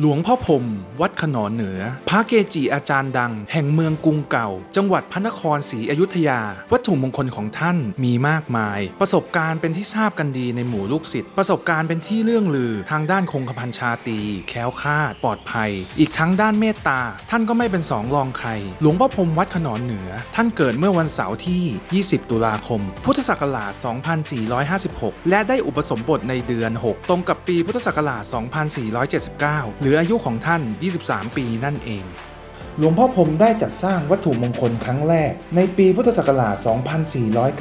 หลวงพ่อพรมวัดขนอนเหนือ พระเกจิอาจารย์ดัง แห่งเมืองกรุงเก่า จังหวัดพระนครศรีอยุธยา วัตถุมงคลของท่านมีมากมาย ประสบการณ์เป็นที่ทราบกันดีในหมู่ลูกศิษย์ประสบการณ์เป็นที่เรื่องลือทางด้านคงกระพันชาตี แคล้วคลาด ปลอดภัย อีกทั้งด้านเมตตา ท่านก็ไม่เป็นสองรองใคร หลวงพ่อพรมวัดขนอนเหนือ ท่านเกิดเมื่อวันเสาร์ที่ 20 ตุลาคม พุทธศักราช 2456 และได้อุปสมบทในเดือน 6 ตรงกับปีพุทธศักราช 2479รืออายุของท่าน 23 ปีนั่นเอง หลวงพ่อพรมได้จัดสร้างวัตถุมงคลครั้งแรก ในปีพุทธศักราช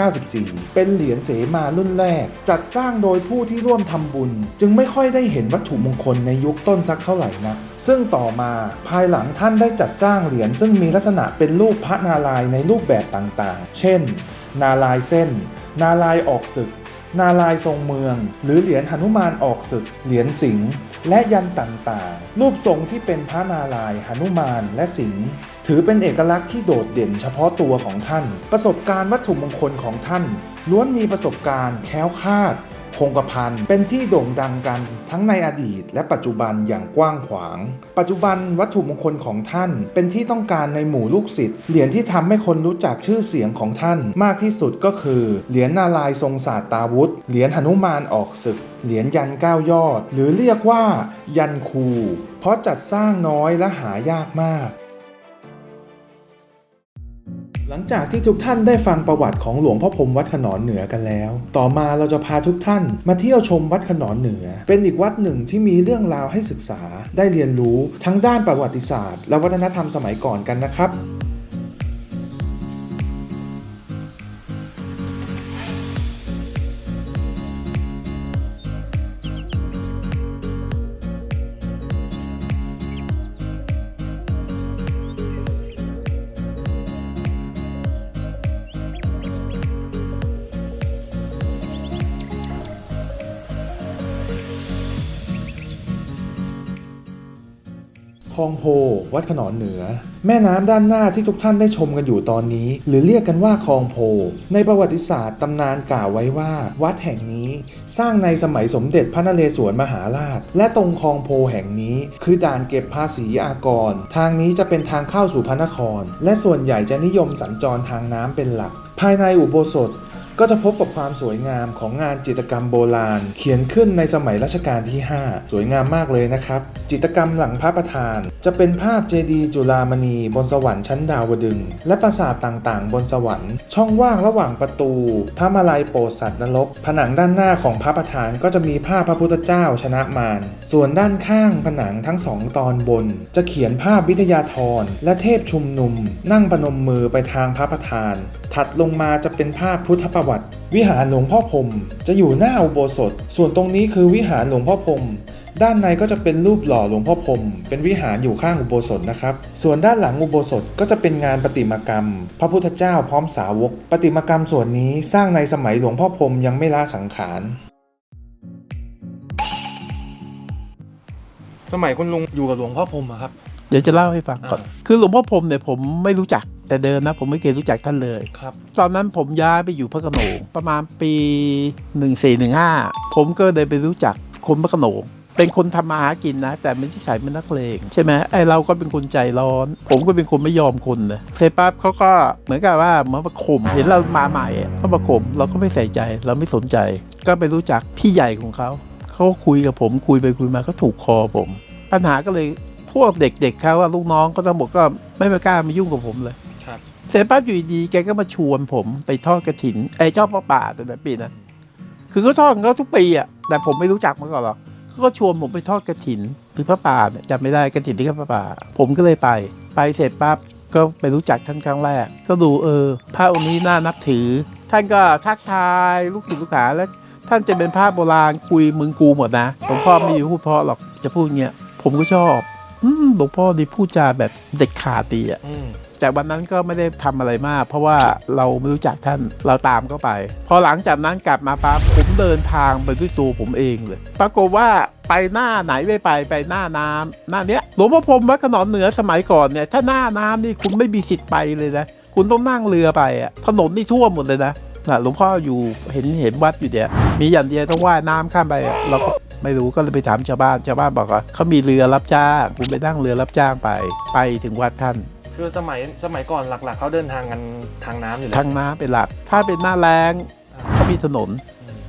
2494 เป็นเหรียญเสมารุ่นแรก จัดสร้างโดยผู้ที่ร่วมทำบุญ จึงไม่ค่อยได้เห็นวัตถุมงคลในยุคต้นสักเท่าไหร่นัก ซึ่งต่อมาภายหลังท่านได้จัดสร้างเหรียญซึ่งมีลักษณะเป็นรูปพระนารายณ์ในรูปแบบต่างๆ เช่น นารายเส้น นารายออกศึก นารายทรงเมือง หรือเหรียญหนุมานออกศึก เหรียญสิงห์ และยันต์ต่างๆ รูปทรงที่เป็นพระนารายหนุมาน และสิงห์ถือเป็นเอกลักษณ์ที่โดดเด่นเฉพาะตัวของท่าน ประสบการณ์วัตถุมงคลของท่าน ล้วนมีประสบการณ์แค้วคาด คงกระพันเป็นที่โด่งดังกันทั้งในอดีต และปัจจุบันอย่างกว้างขวาง ปัจจุบันวัตถุมงคลของท่าน เป็นที่ต้องการในหมู่ลูกศิษย์เหรียญที่ทำให้คนรู้จักชื่อเสียงของท่านมากที่สุดก็คือ เหรียญนารายทรงศาสตาวุธ เหรียญหนุมานออกศึก เหรียญยันเก้ายอด หรือเรียกว่ายันคู เพราะจัดสร้างน้อยและหายากมาก หลังจากที่ทุกท่านได้ฟังประวัติของหลวงพ่อพรมวัดขนอนเหนือกันแล้ว ต่อมาเราจะพาทุกท่านมาเที่ยวชมวัดขนอนเหนือ เป็นอีกวัดหนึ่งที่มีเรื่องราวให้ศึกษาได้เรียนรู้ทั้งด้านประวัติศาสตร์ และวัฒนธรรมสมัยก่อนกันนะครับ องโพ วัดขนอนเหนือ แม่น้ำด้านหน้าที่ทุกท่านได้ชมกันอยู่ตอนนี้ หรือเรียกกันว่าคลองโพ ในประวัติศาสตร์ตำนานกล่าวไว้ว่า วัดแห่งนี้สร้างในสมัยสมเด็จพระนเรศวรมหาราช และตรงคลองโพแห่งนี้ คือด่านเก็บภาษีอากร ทางนี้จะเป็นทางเข้าสู่พระนคร และส่วนใหญ่จะนิยมสัญจรทางน้ำเป็นหลัก ภายในอุโบสถ ก็จะพบกับความสวยงามของงานจิตรกรรมโบราณ เขียนขึ้นในสมัยรัชกาลที่ 5 สวยงามมากเลยนะครับ จิตรกรรมหลังพระประธาน จะเป็นภาพเจดีย์จุฬามณี บนสวรรค์ชั้นดาวดึง และปราสาทต่างๆ บนสวรรค์ ช่องว่างระหว่างประตู พระมาลัยโปรดสัตว์นรก ผนังด้านหน้าของพระประธานก็จะมีภาพพระพุทธเจ้าชนะมาร ส่วนด้านข้างผนังทั้งสองตอนบน จะเขียนภาพวิทยาธรและเทพชุมนุม นั่งประนมมือไปทางพระประธาน ถัดลงมาจะเป็นภาพพุทธประวัติวิหารหลวงพ่อพรหมจะอยู่หน้าอุโบสถ ส่วนตรงนี้คือวิหารหลวงพ่อพรหมด้านในก็จะเป็นรูปหล่อหลวงพ่อพรหมเป็นวิหารอยู่ข้างอุโบสถนะครับ ส่วนด้านหลังอุโบสถก็จะเป็นงานประติมากรรม พระพุทธเจ้าพร้อมสาวกประติมากรรมส่วนนี้สร้างในสมัยหลวงพ่อพรหมยังไม่ละสังขาร สมัยคุณลุงอยู่กับหลวงพ่อพรหมครับ เดี๋ยวจะเล่าให้ฟังก่อนอ่าคือหลวงพ่อพรหมเนี่ยผมไม่รู้จัก แต่เดิมนะผมไม่เคยรู้จักท่านเลย ครับ ตอนนั้นผมย้ายไปอยู่พระโขนงประมาณปี 1415 ผมก็เลยไปรู้จักคนพระโขนงเป็นคนทำมาหากินนะ แต่ไม่ใช่สายเป็นนักเลงใช่ไหมไอเราก็เป็นคนใจร้อน ผมก็เป็นคนไม่ยอมคนนะเสร็จปั๊บเขาก็เหมือนกับว่าเหมือนมาข่มเห็นเรามาใหม่อะเขามาข่มเราก็ไม่ใส่ใจเราไม่สนใจ ก็ไปรู้จักพี่ใหญ่ของเขาเขาก็คุยกับผมคุยไปคุยมาก็ถูกคอผม ปัญหาก็เลยพวกเด็กๆเขาว่าลูกน้องก็ต้องบอกก็ไม่มากล้ามายุ่งกับผมเลยครับ เสร็จปั๊บอยู่ดีแกก็มาชวนผมไปทอดกระถินไอ้เจ้าพ่อป่าตัวนั้นปีนั้นคือเขาทอดเขาทุกปีอะแต่ผมไม่รู้จักมาก่อนหรอกเขาก็ชวนผมไปทอดกระถินคือพระป่าเนี่ยจำไม่ได้กระถินที่พระป่า ผมก็เลยไป ไปเสร็จปั๊บก็ไปรู้จักท่านครั้งแรก ก็ดูเออพระองค์นี้น่านับถือ ท่านก็ทักทายลูกศิษย์ลูกหาแล้วท่านจะเป็นพระโบราณคุยมึงกูหมดนะหลวงพ่อไม่ได้พูดเพราะหรอกจะพูดเงี้ยผมก็ชอบหลวงพ่อดีพูดจาแบบเด็ดขาดดีอะ อืมจากวันนั้นก็ไม่ได้ทำอะไรมาก เพราะว่าเราไม่รู้จักท่านเราตามเข้าไป พอหลังจากนั้นกลับมาปั๊บผมเดินทางไปด้วยตัวผมเองเลย ปรากฏว่าไปหน้าไหนไม่ไปไปหน้าน้ำหน้าเนี้ยหลวงพ่อพรมวัดขนอนเหนือสมัยก่อนเนี่ยถ้าหน้าน้ำนี่คุณไม่มีสิทธิ์ไปเลยนะคุณต้องนั่งเรือไปอะถนนนี่ท่วมหมดเลยนะนะหลวงพ่ออยู่เห็นเห็นวัดอยู่เดียมีอย่างเดียวต้องว่ายน้ำข้ามไปเราก็ไม่รู้ก็เลยไปถามชาวบ้านชาวบ้านบอกว่าเขามีเรือรับจ้างผมไปนั่งเรือรับจ้างไป ไปถึงวัดท่าน คือสมัยสมัยก่อนหลักๆ เขาเดินทางกันทางน้ำอยู่แล้วทางน้ำเป็นหลัก ถ้าเป็นหน้าแรงเขามีถนน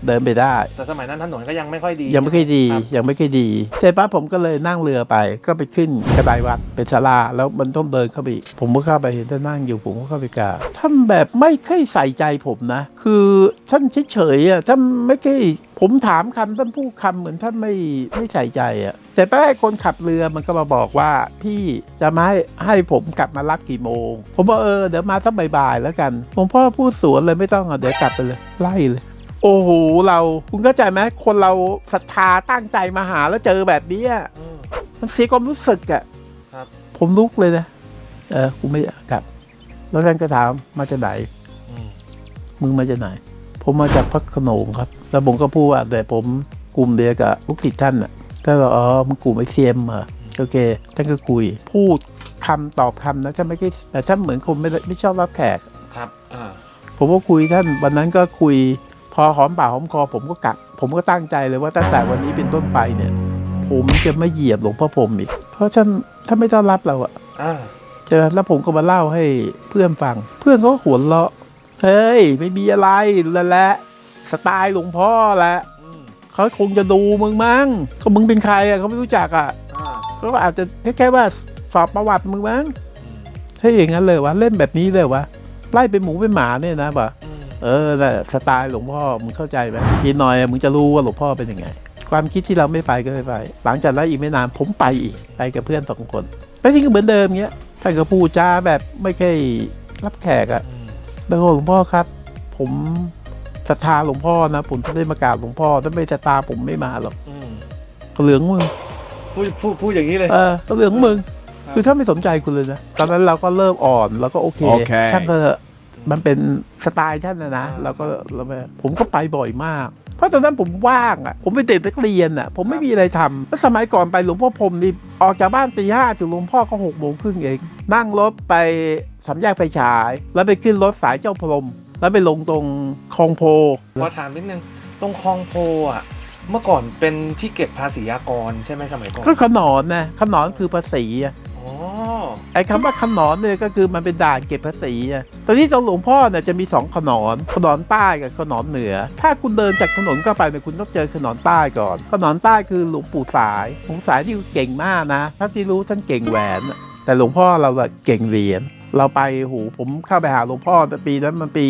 เดินไปได้ แต่สมัยนั้นถนนก็ยังไม่ค่อยดี ยังไม่ค่อยดีครับยังไม่ค่อยดี เสร็จปั๊บผมก็เลยนั่งเรือไป ก็ไปขึ้นกระไดวัดเป็นศาลาแล้วมันต้องเดินเข้าไปอีกผมก็เข้าไปเห็นท่านนั่งอยู่ผมก็เข้าไปกราบท่านแบบไม่เคยใส่ใจผมนะ คือท่านเฉยๆอะท่านไม่เคยผมถามคำท่านพูดคำเหมือนท่านไม่ไม่ใส่ใจอะแต่แป้คนขับเรือมันก็มาบอกว่าพี่จะมาให้ให้ผมกลับมารับกี่โมง ผมบอกเออเดี๋ยวมาสักบ่ายๆแล้วกันผมพ่อพูดสวนเลยไม่ต้องอะเดี๋ยวกลับไปเลยไล่เลย โอ้โหเราคุณเข้าใจไหมคนเราศรัทธาตั้งใจมาหาแล้วเจอแบบนี้อะอืม มันเสียความรู้สึกอะครับ ผมลุกเลยนะเออกูไม่อยากกลับ แล้วท่านก็ถามมาจากไหน อืมมึงมาจากไหน ผมมาจากพักขนงครับ แล้วผมก็พูดว่าแต่ผมกลุ่มเดียวกับลูกศิษย์ท่านอะท่านบอกอ๋อมึงกลุ่มไอเซียมเหรอโอเค ท่านก็คุย พูดคำตอบคำนะท่านไม่ได้แต่ท่านเหมือนคนไม่ได้ไม่ชอบรับแขก ครับ อ่า ผมก็คุยท่านวันนั้นก็คุย พอหอมปากหอมคอผมก็กลับผมก็ตั้งใจเลยว่าตั้งแต่วันนี้เป็นต้นไปเนี่ย ผมจะไม่เหยียบหลวงพ่อพรหมอีก เพราะท่านท่านไม่ต้อนรับเราอะอ่าเจอแล้วผมก็มาเล่าให้เพื่อนฟัง เพื่อนเขาก็หัวเราะเฮ้ยไม่มีอะไรแล้วแหละสไตล์หลวงพ่อแหละอืมเขาคงจะดูมึงมั้งก็มึงเป็นใครอะเขาไม่รู้จักอะอ่าเขาก็อาจจะแค่ๆว่าสอบประวัติมึงมั้งอืมถ้าอย่างนั้นเลยวะเล่นแบบนี้เลยวะไล่เป็นหมูเป็นหมาเนี่ยนะบ่อืม เออแหละสไตล์หลวงพ่อมึงเข้าใจไหมอีกหน่อยมึงจะรู้ว่าหลวงพ่อเป็นยังไง ความคิดที่เราไม่ไปก็ไม่ไป หลังจากนั้นอีกไม่นานผมไปอีกไปกับเพื่อนสองคนไปที่ก็เหมือนเดิมเงี้ยท่านก็พูดจาแบบไม่เคยรับแขกอะอืมแล้วก็หลวงพ่อครับ ผมศรัทธาหลวงพ่อนะผมจะได้มากราบหลวงพ่อถ้าไม่ศรัทธาผมไม่มาหรอกอืมก็เหลืองมึงพูดพูดพูดอย่างนี้เลยเออก็เหลืองมึงครับคือถ้าไม่สนใจคุณเลยนะตอนนั้นเราก็เริ่มอ่อนแล้วก็โอเคโอเคช่างเถอะ มันเป็นสไตล์ท่านนะนะเราก็เราไปผมก็ไปบ่อยมาก เพราะตอนนั้นผมว่างอะ ผมเป็นเด็กนักเรียนอะ ผมไม่มีอะไรทำแล้วสมัยก่อนไปหลวงพ่อพรหมนี่ออกจากบ้านตีห้าถึงหลวงพ่อก็หกโมงครึ่งเอง นั่งรถไปสามแยกไฟฉาย แล้วไปขึ้นรถสายเจ้าพรหมแล้วไปลงตรงคลองโพขอถามนิดนึงตรงคลองโพอะเมื่อก่อนเป็นที่เก็บภาษีอากรใช่ไหมสมัยก่อนก็ขนอนนะขนอนคือภาษีอะอ๋อ ไอ้คำว่าขนอนเนี่ยก็คือมันเป็นด่านเก็บภาษีอะตอนนี้ตรงหลวงพ่อเนี่ยจะมีสองขนอน ขนอนใต้กับขนอนเหนือ ถ้าคุณเดินจากถนนเข้าไปเนี่ยคุณต้องเจอขนอนใต้ก่อน ขนอนใต้คือหลวงปู่สายหลวงสายที่เก่งมากนะ ถ้าที่รู้ท่านเก่งแหวน แต่หลวงพ่อเราอะเก่งเหรียญ เราไปหูผมเข้าไปหาหลวงพ่อแต่ปีนั้นมันปี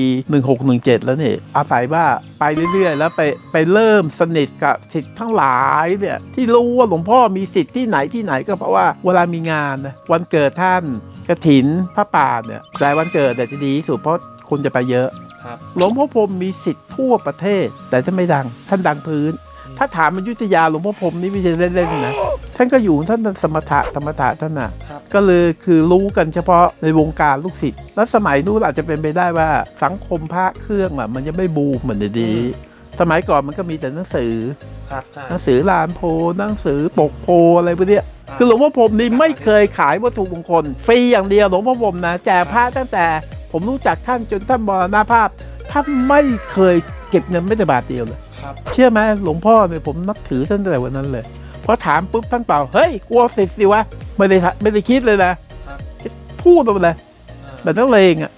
1617 แล้วนี่อาศัยว่าไปเรื่อยๆ แล้วไปไปเริ่มสนิทกับสิทธิ์ทั้งหลายเนี่ยที่รู้ว่าหลวงพ่อมีสิทธิ์ที่ไหนที่ไหนก็เพราะว่าเวลามีงานนะวันเกิดท่านกระถินพระป่าเนี่ยแต่วันเกิดแต่ยจะดีที่สุดเพราะคนจะไปเยอะครับหลวงพ่อพรหมมีสิทธิ์ทั่วประเทศ แต่ท่านไม่ดังท่านดังพื้น ถ้าถามอยุธยาหลวงพ่อพรหมนี่ไม่ใช่เล่นๆนะท่านก็อยู่ท่านสมถะธรรมถะท่านน่ะครับก็เลยคือรู้กันเฉพาะในวงการลูกศิษย์แล้วสมัยนู้นอาจจะเป็นไปได้ว่าสังคมพระเครื่องอะมันยังไม่บูมเหมือนเดี๋ยวนี้สมัยก่อนมันก็มีแต่หนังสือครับใช่หนังสือลานโพหนังสือปกโพอะไรพวกเนี้ยคือหลวงพ่อพรหมนี่ไม่เคยขายวัตถุมงคลฟรีอย่างเดียวหลวงพ่อพรหมนะแจกพระตั้งแต่ ผมรู้จักท่านจนท่านมรณภาพท่านไม่เคยเก็บเงินไม่แต่บาทเดียวเลยครับ เชื่อไหมหลวงพ่อเนี่ยผมนับถือท่านตั้งแต่วันนั้นเลยพอถามปุ๊บท่านเปล่าเฮ้ยกลัวสิทธิ์สิวะไม่ได้ไม่ได้คิดเลยนะพูดมาเลยแบบนักเลงอะ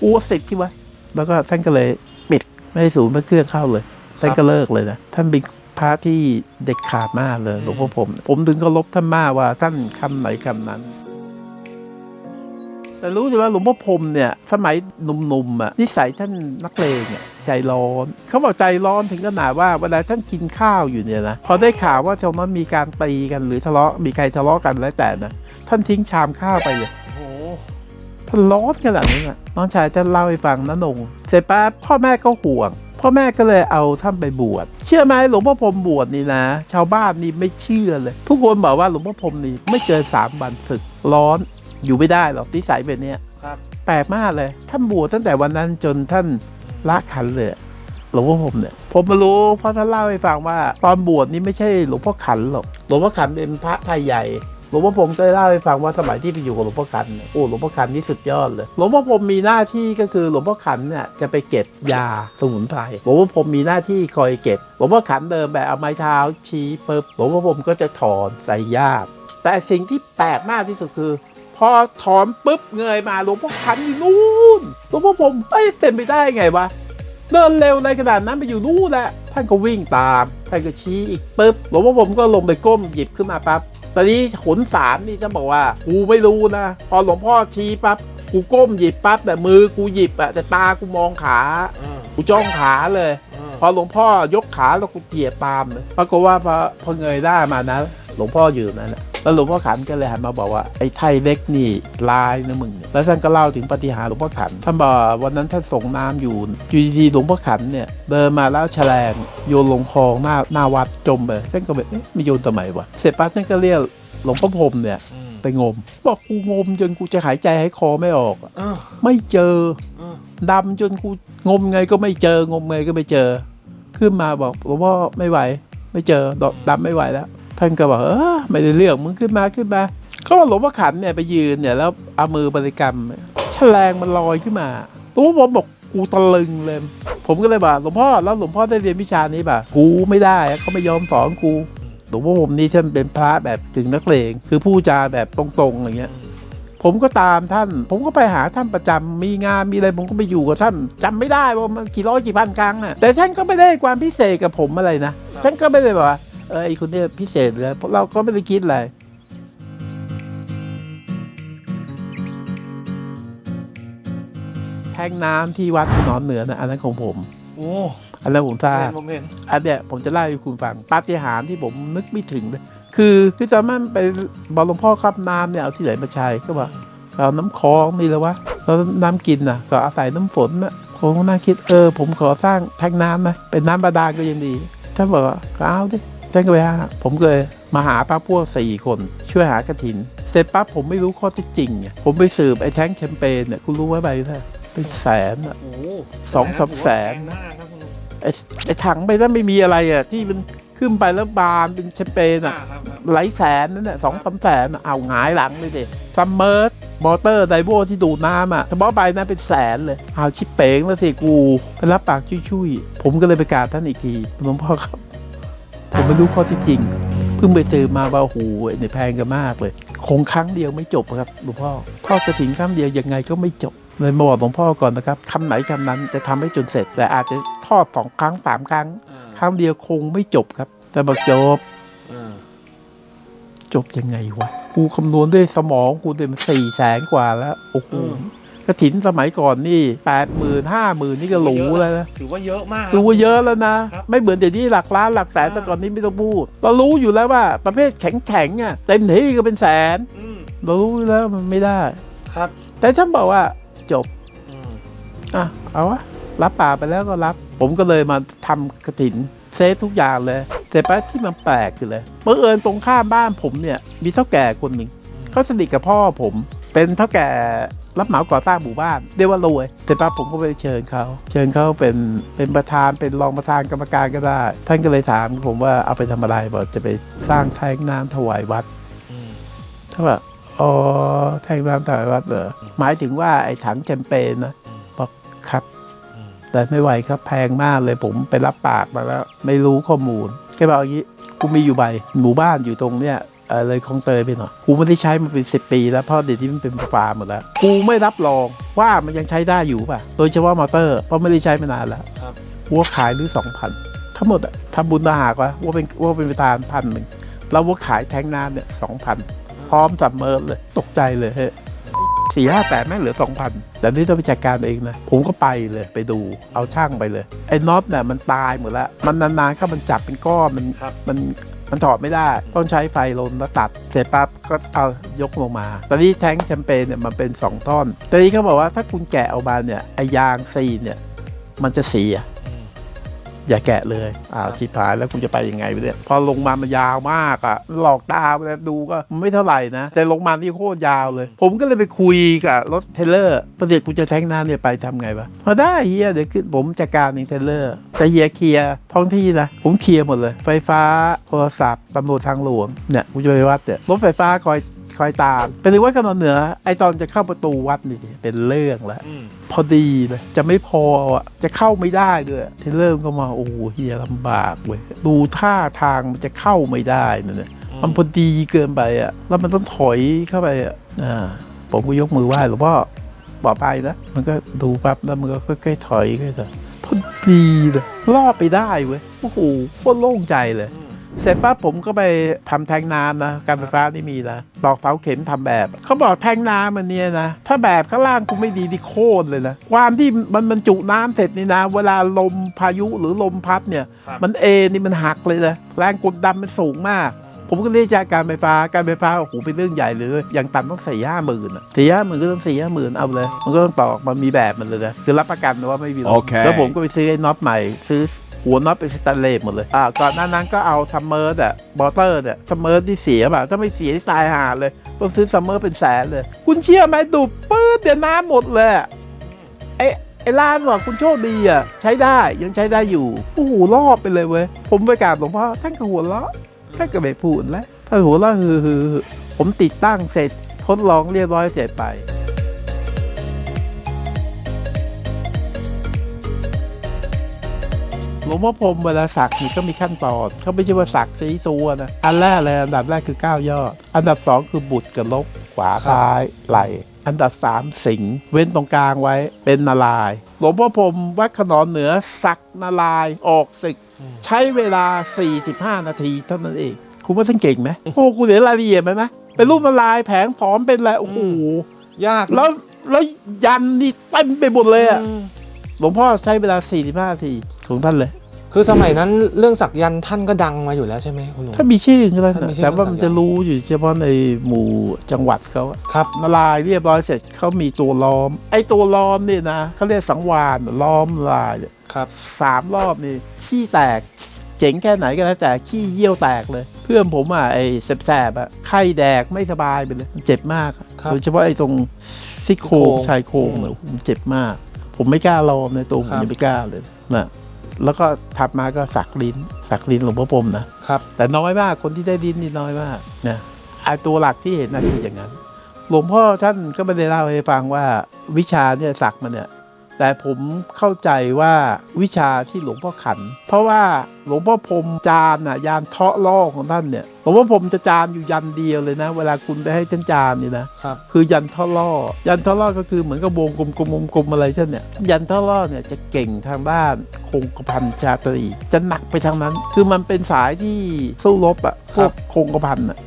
กลัวสิทธิ์ที่วะแล้วก็ท่านก็เลยปิดไม่ให้ศูนย์พระเครื่องเข้าเลยท่านก็เลิกเลยนะท่านเป็นพระที่เด็ดขาดมากเลยหลวงพ่อผม ผมถึงก็ลบท่านมากว่าท่านคำไหนคำนั้น แต่รู้อยู่ว่าหลวงพ่อพรมเนี่ยสมัยหนุ่มๆอะนิสัยท่านนักเลงอะใจร้อน เขาบอกใจร้อนถึงขนาดว่าเวลาท่านกินข้าวอยู่เนี่ยนะพอได้ข่าวว่าตรงนั้นมีการตีกันหรือทะเลาะมีใครทะเลาะกันแล้วแต่นะท่านทิ้งชามข้าวไปเลยโอ้ท่านร้อนขนาดนี้อะน้องชายท่านเล่าให้ฟังนะนงเสร็จปั๊บพ่อแม่ก็ห่วงพ่อแม่ก็เลยเอาท่านไปบวช เชื่อไหมหลวงพ่อพรมบวชนี่นะ ชาวบ้านนี่ไม่เชื่อเลย ทุกคนบอกว่าหลวงพ่อพรมนี่ไม่เกินสามวันศึกร้อน อยู่ไม่ได้หรอกนิสัยแบบเนี้ยครับแปลกมากเลย ท่านบวชตั้งแต่วันนั้นจนท่านละขันเลยหลวงพ่อผมเนี่ยผมมารู้เพราะท่านเล่าให้ฟังว่า ตอนบวชนี่ไม่ใช่หลวงพ่อขันหรอกหลวงพ่อขันเป็นพระไทยใหญ่หลลวงพ่อพรหมก็ได้เล่าให้ฟังว่าสมัยที่ไปอยู่กับหลวงพ่อคันเนี่ยโอ้หลวงพ่อคันนี่สุดยอดเลยหลวงพ่อพรหมมีหน้าที่ก็คือหลวงพ่อขันเนี่ยจะไปเก็บยาสมุนไพรหลวงพ่อพรหมมีหน้าที่คอยเก็บหลวงพ่อขันเดินแบบเอาไม้เท้าชี้ปุ๊บหลวงพ่อพรหมก็จะถอนใส่ยาบแต่สิ่งที่แปลกมากที่สุดคือ พอถอนปุ๊บเงยมาหลวงพ่อขันอยู่นู่นหลวงพ่อพรหมเอ้ยเป็นไปได้ไงวะเดินเร็วในขนาดนั้นไปอยู่นู่นแหละท่านก็วิ่งตามท่านก็ชี้อีกปุ๊บหลวงพ่อผมก็ลงไปก้มหยิบขึ้นมาปั๊บตอนนี้ขนสามนี่จะบอกว่ากูไม่รู้นะพอหลวงพ่อชี้ปั๊บกูก้มหยิบปั๊บแต่มือกูหยิบอะแต่ตากูมองขากูจ้องขาเลยอพอหลวงพ่อยกขาแล้วกูเหยียบตามเลยปรากฏว่าพอพอเงยได้ามานะ หลวงพ่ออยู่นั่นแหละ แล้วหลวงพ่อขันก็เลยหันมาบอกว่าไอ้ไทยเล็กนี่ลายนะมึงเนี่ยแล้วท่านก็เล่าถึงปาฏิหาริย์หลวงพ่อขันท่านบอกว่าวันนั้นท่านส่งน้ำอยู่อยู่ดีๆหลวงพ่อขันเนี่ยเดินมาแล้วแฉลงโยนลงคลองหน้าหน้าวัดจมไปท่านก็แบบเอ๊ะไม่โยนทำไมวะเสร็จปั๊บท่านก็เรียกหลวงพ่อพรหมเนี่ยอืมไปงม บอกกูงมจนกูจะหายใจให้คอไม่ออกอะเออไม่เจอเออดำจนกูงมไงก็ไม่เจองมไงก็ไม่เจอ ขึ้นมาบอกหลวงพ่อไม่ไหว ไม่เจอดอกดำไม่ไหวแล้ว ท่านก็บอกเออไม่ได้เรื่องมึงขึ้นมาขึ้นมาก็หลวงพ่อขันเนี่ยไปยืนเนี่ยแล้วเอามือบริกรรมแฉลงมันลอยขึ้นมาหลวงพ่อบอกกูตะลึงเลย ผมก็เลยบอกหลวงพ่อแล้วหลวงพ่อได้เรียนวิชานี้ป่ะกูไม่ได้เขาไม่ยอมสอนกูหลวงพ่อผมนี่ท่านเป็นพระแบบถึงนักเลงคือผู้จาแบบตรงๆอย่างเงี้ยผมก็ตามท่าน ผมก็ไปหาท่านประจำมีงานมีอะไรผมก็ไปอยู่กับท่านจำไม่ได้ว่ามันกี่ร้อยกี่พันครั้งอะแต่ท่านก็ไม่ได้ความพิเศษกับผมอะไรนะท่านก็ไม่ได้บอกว่า เออไอคนนี้พิเศษเลยเพราะเราก็ไม่ได้คิดอะไรแทงน้ำที่วัดหนอนเหนือนะอันนั้นของผม โอ้อันนั้นผมทราบเห็นผมเห็น อันเนี้ยผมจะเล่าให้คุณฟังปาฏิหาริย์ที่ผมนึกไม่ถึงเลยคือคือจำมันไปบอกหลวงพ่อครับน้ำเนี่ยเอาที่ไหนมาใช้ก็บอกเอาน้ำคลองนี่แล้ววะแล้วน้ำกินน่ะก็อาศัยน้ำฝนน่ะผมก็นั่งคิดเออ ผมขอสร้างแทงน้ำนะเป็นน้ำบาดาลก็ยังดีท่านบอกว่าก็เอาดิ ท่านก็ไปหาผมก็เลยมาหาป้าพวกสี่คนช่วยหากระถิน เสร็จปั๊บผมไม่รู้ข้อเที่จริงไงผมไปสืบไอ้แท้งแชมเปญเนี่ยคุณรู้ไว้ไปเท่าไหร่เป็นแสนอะโอ้สองสามแสนมากครับคุณลุงไอ้ไอ้ถังไปนั้นไม่มีอะไรอะที่มันขึ้นไปแล้วบานเป็นแชมเปญอะ อ่าครับครับหลายแสนนั่นแหละสองสามแสนอะเอาหงายหลังเลยดิซัมเมอร์มอเตอร์ไดโวที่ดูดน้ำอะเฉพาะใบนั้นเป็นแสนเลย เอาชิปเป๋งแล้วสิกูไปรับปากชุยๆ ผมก็เลยไปกราบท่านอีกทีหลวงพ่อครับ ผมไม่รู้ข้อที่จริง เพิ่งไปซื้อมาว่าโอ้โหเนี่ยแพงกันมากเลย คงครั้งเดียวไม่จบครับหลวงพ่อทอดกระถิ่นครั้งเดียวยังไงก็ไม่จบเลยมาบอกหลวงพ่อก่อนนะครับคำไหนคำนั้นจะทำให้จนเสร็จ แต่อาจจะทอดสองครั้งสามครั้งอ่าครั้งเดียวคงไม่จบครับ แต่บอกจบอ่าจบยังไงวะ กูคำนวณด้วยสมองกูเต็มสี่แสนกว่าแล้ว โอ้โห กระถินสมัยก่อนนี่แปดหมื่นห้าหมื่นนี่ก็หรูแล้วนะถือว่าเยอะมาก รู้ว่าเยอะแล้วนะ ครับ ไม่เหมือนเดี๋ยวนี้หลักล้านหลักแสนอ่าแต่ก่อนนี้ไม่ต้องพูดเรารู้อยู่แล้วว่าประเภทแข็งแข็งๆอะเต็มที่ก็เป็นแสน อืมเรารู้อยู่แล้วมันไม่ได้ ครับแต่ฉันบอกว่าจบอืมอะเอาวะรับปากไปแล้วก็รับ ผมก็เลยมาทำกระถินเซฟทุกอย่างเลยแต่แป๊ที่มันแปลกคือเลยเมื่อเอิญตรงข้ามบ้านผมเนี่ยมีเท่าแก่คนหนึ่งเขาสนิทกับพ่อผม เป็นเท่าแก่รับเหมาก่อสร้างหมู่บ้านเรียกว่ารวยแต่ป้าผมก็ไปเชิญเขา เชิญเขาเป็นเป็นประธานเป็นรองประธานกรรมการก็ได้ ท่านก็เลยถามผมว่าเอาไปทำอะไรบอกจะไปสร้างแทงน้ำถวายวัดอืมเขาบอกอ๋อแทงน้ำถวายวัดเหรอหมายถึงว่าไอ้ถังแชมเปญนะบอกครับ แต่ไม่ไหวครับแพงมากเลยผมไปรับปากมาแล้ว ไม่รู้ข้อมูลแกบอกอย่างนี้กูมีอยู่ใบหมู่บ้านอยู่ตรงเนี้ย เอ่อเลยคลองเตยไปหน่อยกูไม่ได้ใช้มาเป็นสิปีแล้วเพราะเดี๋ยวนี้มันเป็นประปาหมดแล้ว กูไม่รับรองว่ามันยังใช้ได้อยู่ป่ะ โดยเฉพาะมอเตอร์เพราะไม่ได้ใช้มานานแล้วครับวัวขายหรือสองพันทั้งหมดอะทำบุญตาหากว่าว่าเป็นว่าเป็นประธานพันหนึ่งแล้ววัวขายแทงน้ำเนี่ยสองพันพร้อมสัมเมอร์เลยตกใจเลยเฮ้ยสี่ห้าแปดแม่งเหลือสองพันแต่นี่ต้องไปจัดการเองนะ ผมก็ไปเลยไปดูเอาช่างไปเลย ไอ้น็อตเนี่ยมันตายหมดแล้ว มันนานๆเข้ามันจับเป็นก้อนมันครับมัน มันถอดไม่ได้ต้องใช้ไฟลนแล้วตัด เสร็จปั๊บก็เอายกลงมา ตอนนี้แท้งแชมเปญเนี่ยมันเป็น 2 ท่อน ตอนนี้เขาบอกว่าถ้าคุณแกะออกมาเนี่ยไอยางซีเนี่ยมันจะเสีย อืมอย่าแกะเลยอ้าวชิบหายแล้วกูจะไปยังไงวะเนี่ยพอลงมามันยาวมากอะหลอกตาไปแล้วดูก็ไม่เท่าไหร่นะ แต่ลงมาที่โคตรยาวเลย ผมก็เลยไปคุยกับรถเทรลเลอร์ประเดี๋ยวกูจะแทงน้ำเนี่ยไปทำไงวะพอได้เฮียเดี๋ยวขึ้นผมจัดการเองเทรลเลอร์แต่เฮียเคลียร์ท้องที่นะผมเคลียร์หมดเลย ไฟฟ้าโทรศัพท์ตำรวจทางหลวงเนี่ยกูจะไปวัดเนี่ยรถไฟฟ้าคอย คอยตามไปถึงวัดขนอนเหนือ ไอตอนจะเข้าประตูวัดนี่เป็นเรื่องแล้วอืมพอดีเลยจะไม่พออะจะเข้าไม่ได้ด้วยเทเลอร์ก็มาโอ้โหเฮียลำบากเว้ยดูท่าทางมันจะเข้าไม่ได้นะเนี่ยมันพอดีเกินไปอะแล้วมันต้องถอยเข้าไปอะอ่าผมก็ยกมือไหว้หลวงพ่อปลอดภัยนะมันก็ดูปั๊บแล้วมันก็ค่อยๆถอยค่อยๆถอยพอดีเลยรอดไปได้เว้ยโอ้โหโคตรโล่งใจเลยอืม เสร็จปั๊บผมก็ไปทำแทงน้ำนะ การไฟฟ้านี่มีนะตอกเสาเข็มทำแบบเขาบอกแทงน้ำมันเนี่ยนะ ถ้าแบบข้างล่างกูไม่ดีที่โค่นเลยนะ ความที่มันมันจุน้ำเสร็จนี่นะ เวลาลมพายุหรือลมพัดเนี่ยครับมันเอนี่มันหักเลยนะ แรงกดดันมันสูงมากผมก็เรียกจากการไฟฟ้า การไฟฟ้าโอ้โหเป็นเรื่องใหญ่เลยอย่างต่ำต้องสี่ห้าหมื่นอะสี่ห้าหมื่นก็ต้องสี่ห้าหมื่นเอาเลย มันก็ต้องตอกมันมีแบบมันเลยนะคือรับประกันว่าไม่มีลมโอเคแล้วผมก็ไปซื้อไอ้น็อตใหม่ซื้อ หัวน็อตเป็นสแตนเลสหมดเลยอ่าก่อนหน้านั้นก็เอาซัมเมอร์อะบอเตอร์เนี่ยซัมเมอร์ที่เสียแบบถ้าไม่เสียที่ตายหาเลยต้องซื้อซัมเมอร์เป็นแสนเลย คุณเชื่อไหมดูดปื๊ดเดี๋ยวน้ำหมดเลยไอ้ไอ้ร้านบอกคุณโชคดีอะใช้ได้ยังใช้ได้อยู่โอ้โหรอบไปเลยเว้ยผมไปกราบหลวงพ่อท่านก็หัวเราะท่านก็ไม่พูดแล้วท่านหัวเราะฮือฮือผมติดตั้งเสร็จทดลองเรียบร้อยเสร็จไป หลวงพ่อพรหมเวลาสักนี่ก็มีขั้นตอนเขาไม่ใช่ว่าสักสีตัวนะอันแรกเลยอันดับแรกคือก้าวยอด อันดับสองคือบุตรกับลบขวาซ้ายไหลอันดับสามสิงห์เว้นตรงกลางไว้เป็นนารายณ์หลวงพ่อพรหมวัดขนอนเหนือสักนารายณ์ออกศึก ใช้เวลา 45 นาทีเท่านั้นเองคุณว่าท่านเก่งไหมโอ้คุณเห็นรายละเอียดไหมไหมเป็นรูปนารายณ์แผงผอมเป็นอะไรโอ้โหยากแล้วแล้วยันนี่เต็มไปหมดเลยอะอืมหลวงพ่อใช้เวลา 45นาที ของท่านเลย คือสมัยนั้นเรื่องสักยันต์ท่านก็ดังมาอยู่แล้วใช่ไหมคุณหนุ่มถ้ามีชื่อก็ได้ถ้ามีนะชื่อ แต่ว่าก็มันสัญญาจะรู้อยู่เฉพาะในหมู่จังหวัดเขาอะครับนารายณ์เรียบร้อยเสร็จเขามีตัวล้อม ไอ้ตัวล้อมเนี่ยนะเขาเรียกสังวานล้อมลายเนี่ยครับ สามรอบนี่ขี้แตก เจ๋งแค่ไหนก็แล้วแต่ขี้เยี่ยวแตกเลย เพื่อนผมอะไอ้แสบๆอะไข้แดกไม่สบายไปเลยมันเจ็บมากอะครับโดยเฉพาะไอ้ตรงซี่โครงซี่โครง ชายโครงเนี่ยโอ้โหมันเจ็บมาก ผมไม่กล้าลองในตัวผมครับยังไม่กล้าเลยนะ แล้วก็ถัดมาก็สักลิ้นสักลิ้นหลวงพ่อพรหมนะครับแต่น้อยมากคนที่ได้ดินนี่น้อยมากนะไอตัวหลักที่เห็นนะคืออย่างนั้น หลวงพ่อท่านก็ไม่ได้เล่าให้ฟังว่าวิชาเนี่ยสักมาเนี่ย แต่ผมเข้าใจว่าวิชาที่หลวงพ่อขัน เพราะว่าหลวงพ่อพรหมจานน่ะยานเทาะล่อของท่านเนี่ยหลวงพ่อพรหมจะจานอยู่ยันเดียวเลยนะ เวลาคุณไปให้ท่านจานนี่นะครับคือยันท่อล่อยันท่อล่อก็คือเหมือนกับวงกลมๆกลมๆอะไรเช่นเนี่ยยันท่อล่อเนี่ยจะเก่งทางด้านคงกระพันชาตรีจะหนักไปทางนั้น คือมันเป็นสายที่สู้รบอะพวกคงกระพันอะ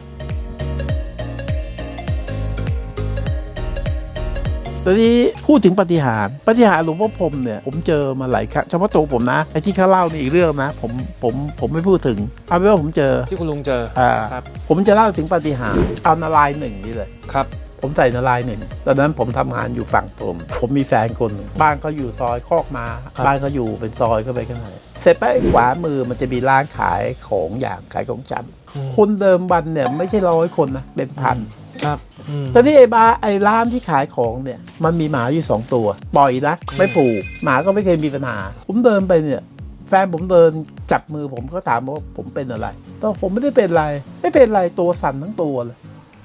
ตอนนี้พูดถึงปฏิหารย์ปฏิหารย์หลวงพ่อพรหมเนี่ยผมเจอมาหลายครั้งเฉพาะตัวผมนะไอ้ที่เขาเล่านี่อีกเรื่องนะผมผมผมไม่พูดถึง เอาเป็นว่าผมเจอที่คุณลุงเจออ่าครับผมจะเล่าถึงปฏิหารย์เอานารายณ์หนึ่งนี่เลย ครับ ผมใส่นารายณ์หนึ่งตอนนั้นผมทำงานอยู่ฝั่งทนผมมีแฟนคนหนึ่งบ้านเขาอยู่ซอยคอกมาครับ บ้านเขาอยู่เป็นซอยเข้าไปข้างในเสร็จไปขวามือมันจะมีร้านขายของอย่างขายของจอืมำคนเดิมวันเนี่ยไม่ใช่ร้อยคนนะเป็นพัน ครับอืมตอนนี้ไอ้บาร์ไอ้ร้านที่ขายของเนี่ยมันมีหมาอยู่สองตัว ปล่อยนะ ไม่ผูก หมาก็ไม่เคยมีปัญหา ผมเดินไปเนี่ยแฟนผมเดินจับมือผมก็ถามว่าผมเป็นอะไรแต่ผมไม่ได้เป็นอะไร ไม่เป็นอะไรตัวสั่นทั้งตัวเลย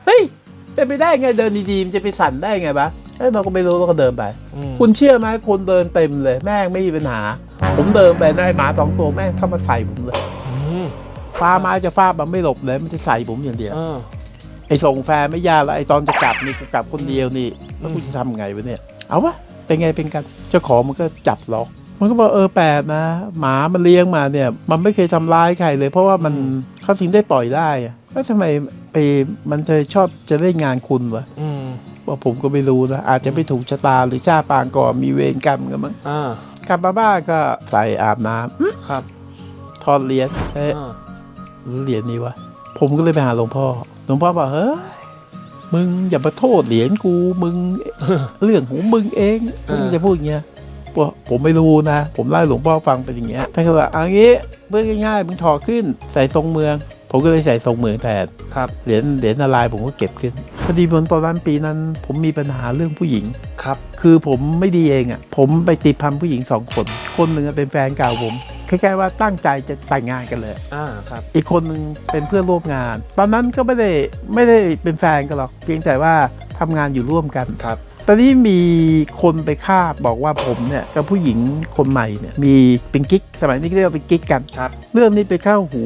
เฮ้ยเป็นไปได้ไงเดินดีๆมันจะไปสั่นได้ไงปะเอ้ยเราก็ไม่รู้เราก็เดินไปอืมคุณเชื่อไหมคนเดินเต็มเลย แม่งไม่มีปัญหา ผมเดินไปได้หมาสองตัวแม่งเข้ามาใส่ผมเลยอืมฟ้าไม้จะฟาดมันไม่หลบเลยมันจะใส่ผมอย่างเดียวเออ ไอ้ส่งแฟนไม่ยากแล้วไอ้ตอนจะกลับนี่กูกลับคนเดียวนี่แล้วกูจะทำไงวะเนี่ย เอาวะเป็นไงเป็นกันเจ้าของมันก็จับล็อก มันก็บอกเออแปลกนะ หมามันเลี้ยงมาเนี่ย มันไม่เคยทำร้ายใครเลย เพราะว่ามันเขาถึงได้ปล่อยได้อะแล้วทำไมไปมันจะชอบจะเล่นงานคุณวะอืมว่าผมก็ไม่รู้นะอาจจะไม่ถูกชะตาหรือชาติปางก่อนมีเวรกรรมกันมั้งอ่ากลับมาบ้านก็ใส่อาบน้ำอื้อครับถอดเหรียญเอ๊ะอ่าเหรียญนี้วะผมก็เลยไปหาหลวงพ่อ หลวงพ่อบอกเฮ้ยมึงอย่ามาโทษเหรียญกูมึงเรื่องของมึงเองเออมึงจะพูดอย่างเงี้ยว่าผมไม่รู้นะ ผมเล่าให้หลวงพ่อฟังเป็นอย่างเงี้ยท่านก็ว่าเอางี้เพื่อง่ายๆมึงถอดขึ้นใส่ทรงเมือง ผมก็เลยใส่ทรงเมืองแทนครับเหรียญเหรียญนารายณ์ผมก็เก็บขึ้นพอดีบนตอนนั้นปีนั้น ผมมีปัญหาเรื่องผู้หญิงครับ คือผมไม่ดีเองอะ่ะผมไปติดพันผู้หญิงสองคน คนหนึ่งอะเป็นแฟนเก่าผม คล้ายๆว่าตั้งใจจะแต่งงานกันเลย อ่าครับ อีกคนหนึ่งเป็นเพื่อนร่วมงาน ตอนนั้นก็ไม่ได้ไม่ได้เป็นแฟนกันหรอก เพียงแต่ว่าทำงานอยู่ร่วมกัน ครับ ตอนนี้มีคนไปคาบบอกว่าผมเนี่ยกับผู้หญิงคนใหม่เนี่ยมีเป็นกิ๊กสมัยนี้เรียกว่าเป็นกิ๊กกัน ครับ เรื่องนี้ไปเข้าหู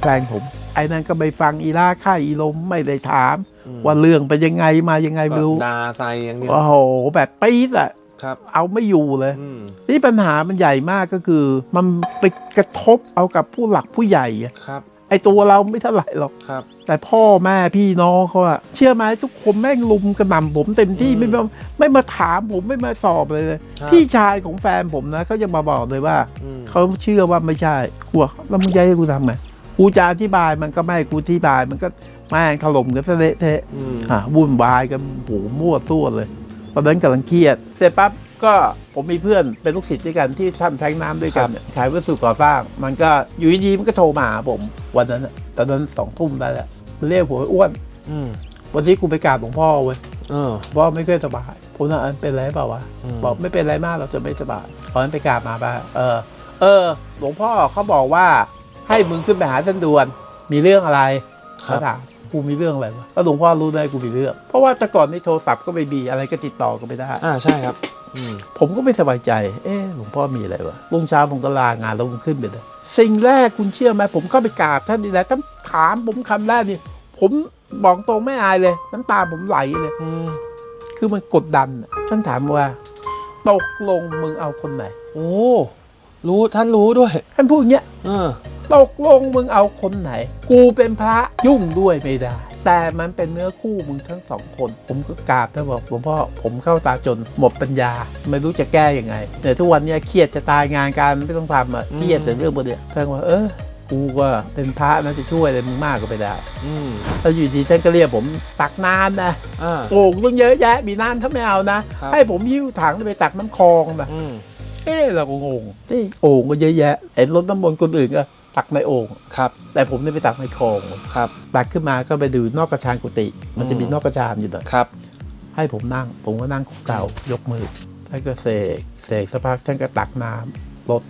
แฟนผม ไอ้นั่นก็ไปฟังอีล่าค่ายอีลมไม่ได้ถาม อืมว่าเรื่องเป็นยังไงมายังไงไม่รู้ดาใส่อย่างเดียว โอ้โหแบบปี๊ดอะ ครับเอาไม่อยู่เลยอืมนี่ปัญหามันใหญ่มากก็คือ มันไปกระทบเอากับผู้หลักผู้ใหญ่อะครับ ไอ้ตัวเราไม่เท่าไหร่หรอกครับ แต่พ่อแม่พี่น้องเขาอะเชื่อไหมทุกคนแม่งลุมกระหน่ำผมเต็มที่อืมไม่มาไม่มาถามผมไม่มาสอบเลยเลยครับพี่ชายของแฟนผมนะเขายังมาบอกเลยว่าอืมเขาเชื่อว่าไม่ใช่กลัวแล้วมึงจะให้กูทำไงกูจะอธิบายมันก็ไม่ให้กูอธิบายมันก็แม่งถล่มกันซะเละเทะอืมอะวุ่นวายกันโหมั่วตัวเลย ตอนนั้นกำลังเครียด เสร็จปั๊บก็ผมมีเพื่อนเป็นลูกศิษย์ด้วยกันที่ทำแทงน้ำด้วยกันเนี่ยขายวัสดุก่อสร้าง มันก็อยู่ดีๆมันก็โทรมาหาผมวันนั้นน่ะตอนนั้นสองทุ่มได้แล้วมันเรียกผมว่าอ้วนอืมวันนี้กูไปกราบหลวงพ่อเว้ยเออพ่อไม่ค่อยสบายผมว่าอันเป็นไรเปล่าวะมบอกไม่เป็นไรมากเราจะไม่สบายตอนนั้นไปกราบมาป่ะเออ เออ หลวงพ่อเขาบอกว่าให้มึงขึ้นไปหาท่านดวนมีเรื่องอะไรครัเขาบถาม กูมีเรื่องอะไรวะแล้วหลวงพ่อรู้ได้กูมีเรื่อง เพราะว่าแต่ก่อนในโทรศัพท์ก็ไม่มีอะไรก็ติดต่อกันไม่ได้ อ่าใช่ครับ อืม ผมก็ไม่สบายใจ เอ๊ะหลวงพ่อมีอะไรวะรุ่งเช้าผมก็ลางานแล้วผมขึ้นไปเลยสิ่งแรกคุณเชื่อไหมผมเข้าไปกราบท่านนี่แหละท่านถามผมคำแรกนี่ ผมบอกตรงไม่อายเลย น้ำตาผมไหลเลย อืมคือมันกดดันอะท่านถามว่า ตกลงมึงเอาคนไหน โอ้ รู้ท่านรู้ด้วย ท่านพูดอย่างเงี้ยเออ ตกลงมึงเอาคนไหน กูเป็นพระยุ่งด้วยไม่ได้ แต่มันเป็นเนื้อคู่มึงทั้งสองคน ผมก็กราบท่านบอกหลวงพ่อผมเข้าตาจนหมดปัญญา ไม่รู้จะแก้ยังไง แต่ทุกวันเนี้ยเครียดจะตายงานการไม่ต้องทำอะอืมเครียดแต่เรื่องพวกเนี้ยท่านว่าเออกูก็เป็นพระนะจะช่วยอะไรมึงมากก็ไม่ได้อืมแล้วอยู่ดีท่านก็เรียกผมตักน้ำนะอ่าโอ่งต้องเยอะแยะมีน้ำถ้าไม่เอานะ ครับ ให้ผมหิ้วถังไปตักน้ำคลองนะ อืม เอ๊ะเราก็งงเอ๊ะโอ่งก็เยอะแยะเห็นรถน้ำมนต์คนอื่นก็ตักในโอ่งครับ แต่ผมเนี่ยไปตักในคลองครับตักขึ้นมาก็ไปดูนอกกระชานกุฏิมันจะมีอืมนอกกระชานอยู่หน่อยครับ ให้ผมนั่ง ผมก็นั่งคุกเข่ายกมือท่านก็เสกเสกสักพักท่านก็ตักน้ำลด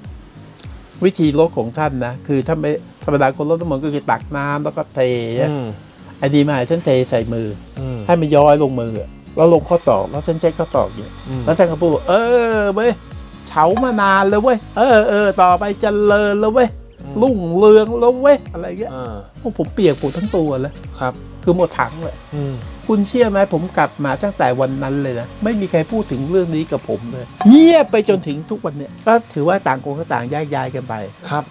วิธีลดของท่านนะคือถ้าไม่ธรรมดาคนลดน้ำมันต์ก็คือตักน้ำแล้วก็เทอืมไอ้ดีมาท่านเทใส่มืออืมให้มันย้อยลงมืออะแล้วลงข้อศอกแล้วท่านเช็คข้อศอกอยู่อืมแล้วท่านก็พูดว่าเออเว้ย เฉามานานแล้วเว้ย เออเออต่อไปเจริญแล้วเว้ย รุ่งเรืองแล้วเว้ย อะไรเงี้ยอ่าโอ้ผมเปียกปวดทั้งตัวเลยครับ คือหมดถังเลยอืมคุณเชื่อไหมผมกลับมาตั้งแต่วันนั้นเลยนะไม่มีใครพูดถึงเรื่องนี้กับผมเลยเงียบไปจนถึงทุกวันเนี้ยก็ถือว่าต่างคนก็ต่างแยกย้ายกันไปครับ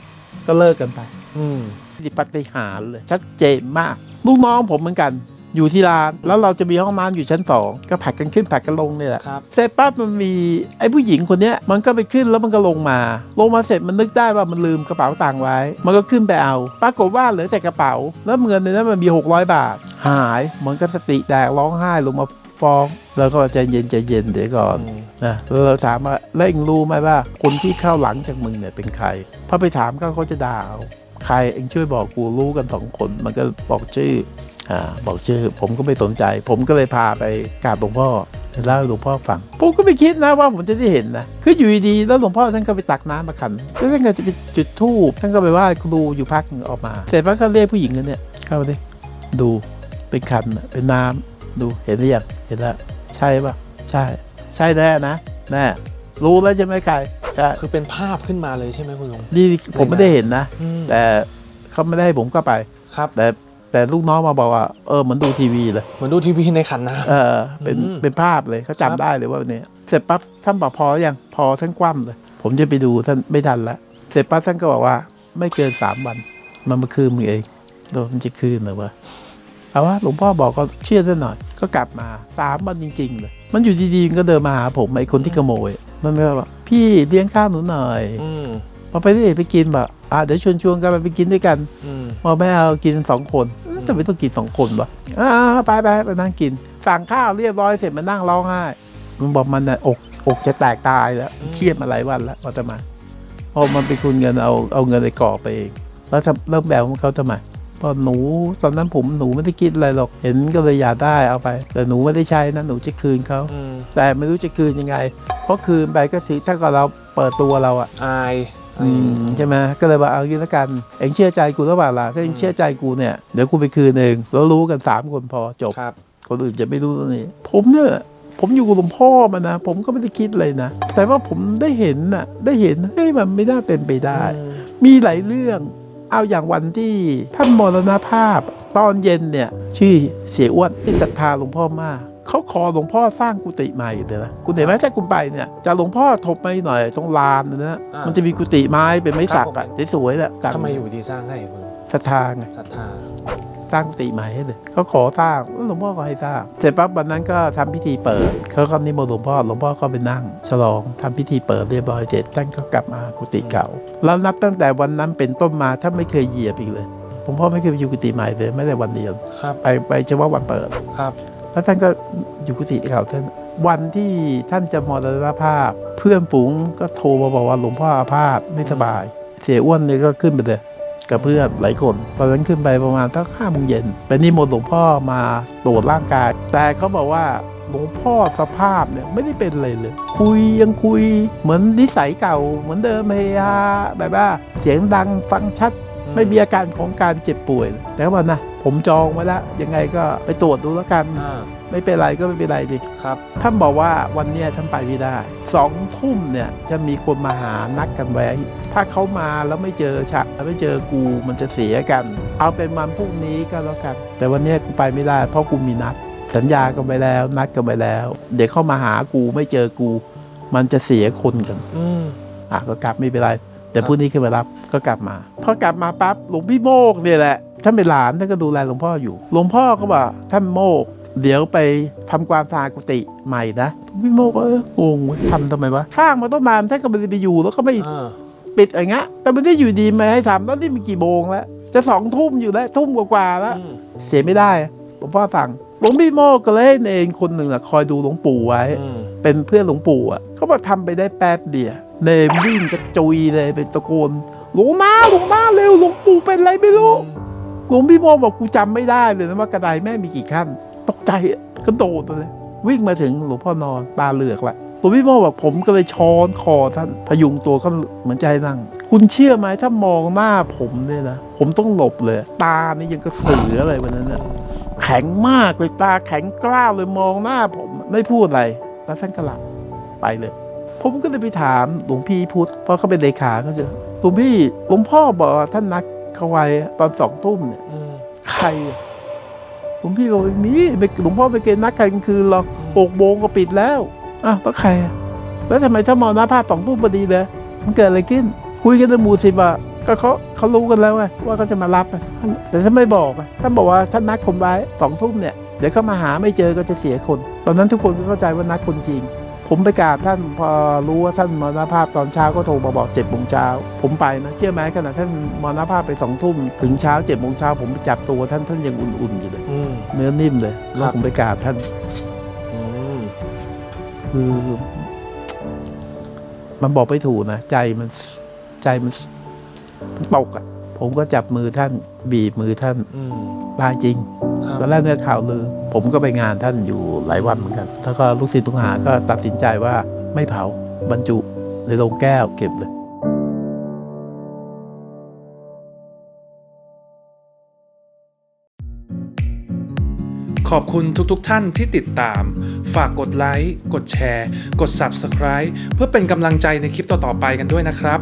ก็เลิกกันไป อืมนี่ปฏิหารย์เลย ชัดเจนมากลูกน้องผมเหมือนกัน อยู่ที่ร้าน แล้วเราจะมีห้องน้ำอยู่ชั้นสองก็ผัดกันขึ้นผัดกันลงเนี่ยแหละครับ เสร็จปั๊บมันมีไอ้ผู้หญิงคนเนี้ยมันก็ไปขึ้นแล้วมันก็ลงมา ลงมาเสร็จมันนึกได้ว่ามันลืมกระเป๋าตังค์ไว้ มันก็ขึ้นไปเอา ปรากฏว่าเหลือแต่กระเป๋า แล้วเงินในนั้นมันมี 600 บาท หาย มันก็สติแตกร้องไห้ลงมาฟ้องแล้วก็ใจเย็นใจเย็นเดี๋ยวก่อนอืมนะแล้วเราถามว่าแล้วเองรู้ไหมว่าคนที่เข้าหลังจากมึงเนี่ยเป็นใครพอไปถามก็เขาจะด่าเอาใครเองช่วยบอกกูรู้กันสองคนมันก็บอกชื่ออ่า บอกชื่อ ผมก็ไม่สนใจ ผมก็เลยพาไปกราบหลวงพ่อเล่าให้หลวงพ่อฟัง ผมก็ไม่คิดนะว่าผมจะได้เห็นนะ คืออยู่ดีๆแล้วหลวงพ่อท่านก็ไปตักน้ำมาขันแล้วท่านก็จะไปจุดธูปท่านก็ไปไหว้ครูอยู่พักหนึ่งออกมาเสร็จปั๊บก็เรียกผู้หญิงคนเนี้ยเข้ามาดิดูเป็นขันน่ะเป็นน้ำดูเห็นหรือยังเห็นแล้วใช่ปะใช่ ใช่แน่นะแน่รู้แล้วใช่ไหมใครใช่คือเป็นภาพขึ้นมาเลยใช่ไหมคุณลุงนี่ผมไม่ได้เห็นนะอืมแต่เขาไม่ได้ให้ผมเข้าไปครับแต่ แต่ลูกน้องมาบอกว่าเออเหมือนดูทีวีเลยเหมือนดูทีวีในขันน้เออเป็นอืมเป็นภาพเลยเขาครัจำบได้เลยว่าเนี่ยเสร็จปั๊บท่านบอกพอยังพอท่านคว่ำเลย ผมจะไปดูท่านไม่ทันละเสร็จปั๊บท่านก็บอกว่า ไม่เกินสามวัน มันมาคืนมึงเองโดนมันจะคืนเหรือวะเอาวะหลวงพ่อบอกก็เชื่อท่านหน่อยก็กลับมาสามวันจริงๆเลยมันอยู่ดีๆมันก็เดินมาหาผมไอ้คนที่ขโมยมันก็บอกพี่เลี้ยงข้าวหนูหน่อยำอื มพอไปที่ไปกินแบบอ่าเดี๋ยวชวนชวนๆกันไปกินด้วยกันอืมพอไม่เอากินสองคนเอ๊ะทำไมต้องกินสองคนวะอ่าไปไปไปนั่งกิน สั่งข้าวเรียบร้อยเสร็จมานั่งร้องไห้มันบอกมันน่ะอกอกจะแตกตายแล้วเครียดมาหลายวันแล้วอาตมาเพราะมันเป็นคุณเงินเอาเอาเงินไปก่อไปเองแล้วทำเริ่มแบกของเขาทำไมเพอหนูตอนนั้นผมหนูไม่ได้คิดอะไรหรอกเห็นก็เลยอยากได้เอาไป แต่หนูไม่ได้ใช้นะหนูจะคืนเขาอืมแต่ไม่รู้จะคืนยังไง เพราะคืนไปก็ถือถ้ากับเราเปิดตัวเราอะอายอืม ใช่ไหมก็เลยว่าเอางี้แล้วกัน เองเชื่อใจกูหรือเปล่าล่ะถ้าเองเชื่อใจกูเนี่ยเดี๋ยวกูไปคืนเองแล้วรู้กันสามคนพอจบครับคนอื่นจะไม่รู้เรื่องนี้ผมเนี่ยผมอยู่กับหลวงพ่อมานะ ผมก็ไม่ได้คิดเลยนะ แต่ว่าผมได้เห็นน่ะ ได้เห็นเฮ้ยมันไม่น่าเป็นไปได้อืมมีหลายเรื่องเอาอย่างวันที่ท่านมรณภาพ ตอนเย็นเนี่ย ชื่อเสียอ้วนที่ศรัทธาหลวงพ่อมาก เขาขอหลวงพ่อสร้างกุฏิใหม่เลยนะคุณเห็นไหมถ้าคุณไปเนี่ยจะหลวงพ่อถบไปหน่อยตรงลานนะอ่ามั มันจะมีกุฏิไม้เป็นไม้สักครัอะบผมสวยๆแหละตั้งทำไมอยู่ดีสร้างให้คุณศรัทธาไง ศรัทธา สร้างกุฏิใหม่ให้เลยเขาขอสร้างแล้วหลวงพ่อก็ให้สร้าง เสร็จปั๊บวันนั้นก็ทำพิธีเปิดเขาก็นิมนต์หลวงพ่อหลวงพ่อก็ไปนั่ง ฉลองทำพิธีเปิดเรียบร้อยเสร็จท่านก็กลับมากุฏิเก่าแล้วนับตั้งแต่วันนั้นเป็นต้นมาท่านไม่เคยเหยียบอีกเลยหลวงพ่อไม่เคยไปอยู่กุฏิใหม่เลยไม่แต่วันเดียวครับ ไปไปเฉพาะวันเปิด ครับ แล้วท่านก็อยู่กุฏิเก่าท่านวันที่ท่านจะมรณภาพ เพื่อนฝูงก็โทรมาบอกว่าหลวงพ่ออาพาธไม่สบาย เสียอ้วนเลยก็ขึ้นไปเลยกับเพื่อนหลายคนตอนนั้นขึ้นไปประมาณสักห้าโมงเย็นเป็นนิมนต์หลวงพ่อมาตรวจร่างกาย แต่เขาบอกว่าหลวงพ่อสภาพเนี่ยไม่ได้เป็นอะไรเลย คุยยังคุยเหมือนนิสัยเก่าเหมือนเดิมเฮียแบบว่าเสียงดังฟังชัด ไม่มีอาการของการเจ็บป่วยเลยแต่ว่านะ ผมจองไว้แล้ว ยังไงก็ไปตรวจดูแล้วกันอ่าไม่เป็นไรก็ไม่เป็นไรดิครับท่านบอกว่าวันเนี้ยท่านไปไม่ได้สองทุ่มเนี่ยจะมีคนมาหานัดกันไว้ ถ้าเขามาแล้วไม่เจอฉะแล้วไม่เจอกูมันจะเสียกัน เอาเป็นวันพรุ่งนี้ก็แล้วกัน แต่วันเนี้ยกูไปไม่ได้เพราะกูมีนัด สัญญากันไปแล้ว นัดกันไปแล้ว เดี๋ยวเข้ามาหากูไม่เจอกู มันจะเสียคนกันอืมอะก็กลับไม่เป็นไร แต่ครับพรุ่งนี้ขึ้นมารับก็กลับมาพอกลับมาปั๊บหลวงพี่โมกเนี่ยแหละท่านเป็นหลานท่านก็ดูแลหลวงพ่ออยู่หลวงพ่อก็บอกท่านโมก เดี๋ยวไปทำความสะอาดกุฏิใหม่นะหลวงพี่โมกก็เอองงเว้ยทำทำไมวะสร้างมาต้นนานท่านก็ไม่ได้ไปอยู่แล้วก็ไม่อ่าปิดอย่างเงี้ยแต่ไม่ได้อยู่ดีมาให้ทำแล้วนี่มันกี่โมงแล้วจะสองทุ่มอยู่แล้วทุ่มกว่าๆแล้วอืมเสียไม่ได้หลวงพ่อสั่งหลวงพี่โมกก็เลยให้เองคนหนึ่งอะคอยดูหลวงปู่ไว้อืมเป็นเพื่อนหลวงปู่อะเขาบอกทำไปได้แป๊บเดียว เนมวิ่งกระจุยเลยเป็นตะโกนหลวงมาหลวงมาเร็วหลวงปู่เป็นไรไม่รู้หลวงพี่โมบอกกูจำไม่ได้เลยนะว่ากระไดแม่มีกี่ขั้น ตกใจกระโดดเลย วิ่งมาถึงหลวงพ่อนอนตาเหลือกละหลวงพี่โมบอกผมก็เลยช้อนคอท่านพยุงตัวก็เหมือนใจนั่ง คุณเชื่อไหมถ้ามองหน้าผมเนี่ยนะผมต้องหลบเลย ตานี่ยังกระเสืออะไรวันนั้นน่ะแข็งมากเลยตาแข็งกล้าวเลยมองหน้าผม ไม่พูดอะไรแล้วท่านก็หลับไปเลย ผมก็เลยไปถามหลวงพี่พุทธเพราะเขาเป็นเลขาเขาจะหลวงพี่หลวงพ่อบอกว่าท่านนัดเขาไว้ตอนสองทุ่มเนี่ยอืมใครอะหลวงพี่บอกไม่มีไม่หลวงพ่อไปเกณฑ์นัดกันกลางคืนหรอกหกโมงก็ปิดแล้วอ้าวแล้วใครอะแล้วทำไมถ้ามอหน้าภาพสองทุ่มพอดีเลยมันเกิดอะไรขึ้น คุยกันในหมู่สิบอะก็เขาเขารู้กันแล้วไงว่าเขาจะมารับอะแต่ถ้าไม่บอกอะท่านบอกว่าท่านนัดคนไว้สองทุ่มเนี่ยเดี๋ยวเขามาหาไม่เจอก็จะเสียคน ตอนนั้นทุกคนก็เข้าใจว่านัดคนจริง ผมไปกราบท่านพอรู้ว่าท่านมรณภาพตอนเช้าก็โทรมาบอกเจ็ดโมงเช้าผมไปนะเชื่อไหมขณะท่านมรณภาพไปสองทุ่มถึงเช้าเจ็ดโมงเช้าผมไปจับตัวท่านท่านยังอุ่นๆอยู่เลยอืม เนื้อนิ่มเลยแล้ควรับผมไปกราบท่านอืมคือ มันบอกไม่ถูกนะใจมันใจมันมันตกอะผมก็จับมือท่าน บีบมือท่านอืมตายจริงครับตอนแรกเนื้อข่าวลือ ผมก็ไปงานท่านอยู่หลายวันเหมือนกันแล้วก็ลูกศิษย์ลูกหาก็ตัดสินใจว่าไม่เผาบรรจุในโรงแก้วเก็บเลยขอบคุณทุกๆทท่านที่ติดตาม ฝากกดไลค์ กดแชร์ กด Subscribe เพื่อเป็นกำลังใจในคลิปต่อๆไปกันด้วยนะครับ